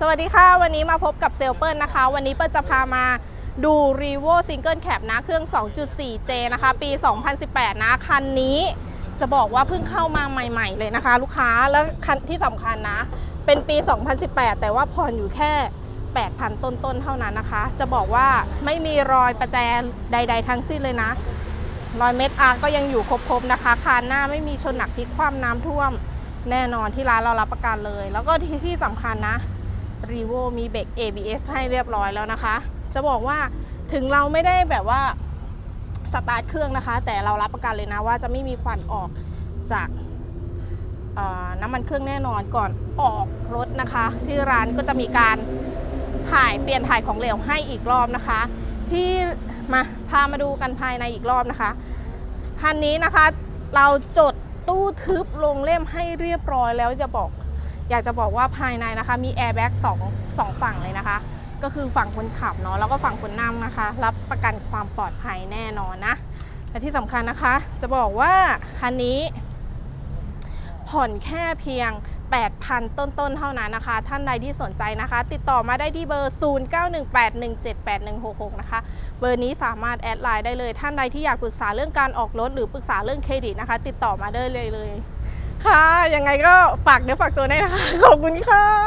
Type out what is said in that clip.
สวัสดีค่ะ วันนี้มาพบกับเซลเปิลนะคะ วันนี้เปิ้ลจะพามาดู r e v o Single Cap นะ เครื่อง 2.4J นะคะ ปี 2018 นะ คันนี้จะบอกว่าเพิ่งเข้ามาใหม่ ๆ เลยนะคะ ลูกค้า แล้วคันที่สำคัญนะ เป็นปี 2018 แต่ว่าผ่อนอยู่แค่ 8,000 ต้น ๆ เท่านั้นนะคะ จะบอกว่าไม่มีรอยประแจใด ๆ ทั้งสิ้นเลยนะ รอยเม็ดอาร์ก็ยังอยู่ครบๆนะคะ คานหน้าไม่มีชนหนักพลิกคว่ำน้ำท่วม แน่นอนที่ร้านเรารับประกันเลย แล้วก็ที่ที่สำคัญนะ รีโวมีเบรก ABS ให้เรียบร้อยแล้วนะคะ จะบอกว่าถึงเราไม่ได้แบบว่าสตาร์ทเครื่องนะคะ แต่เรารับประกันเลยนะว่าจะไม่มีควันออกจากน้ำมันเครื่องแน่นอนก่อนออกรถนะคะ ที่ร้านก็จะมีการถ่ายเปลี่ยนถ่ายของเหลวให้อีกรอบนะคะ ที่มาพามาดูกันภายในอีกรอบนะคะคันนี้นะคะเราจดตู้ทึบลงเล่มให้เรียบร้อยแล้วจะบอก อยากจะบอกว่าภายในนะคะมีแอร์แบ็กสองสองฝั่งเลยนะคะ ก็คือฝั่งคนขับเนาะแล้วก็ฝั่งคนนั่งนะคะ รับประกันความปลอดภัยแน่นอนนะและที่สำคัญนะคะ จะบอกว่าคันนี้ ผ่อนแค่เพียง 8,000 ต้นๆ เท่านั้นนะคะ ท่านใดที่สนใจนะคะ ติดต่อมาได้ที่เบอร์ 0918178166 นะคะ เบอร์นี้สามารถแอดไลน์ได้เลย ท่านใดที่อยากปรึกษาเรื่องการออกรถหรือปรึกษาเรื่องเครดิตนะคะ ติดต่อมาได้เลยเลย ค่ะ ยังไงก็ฝากเนื้อฝากตัวได้วยนะคะ ขอบคุณค่ะ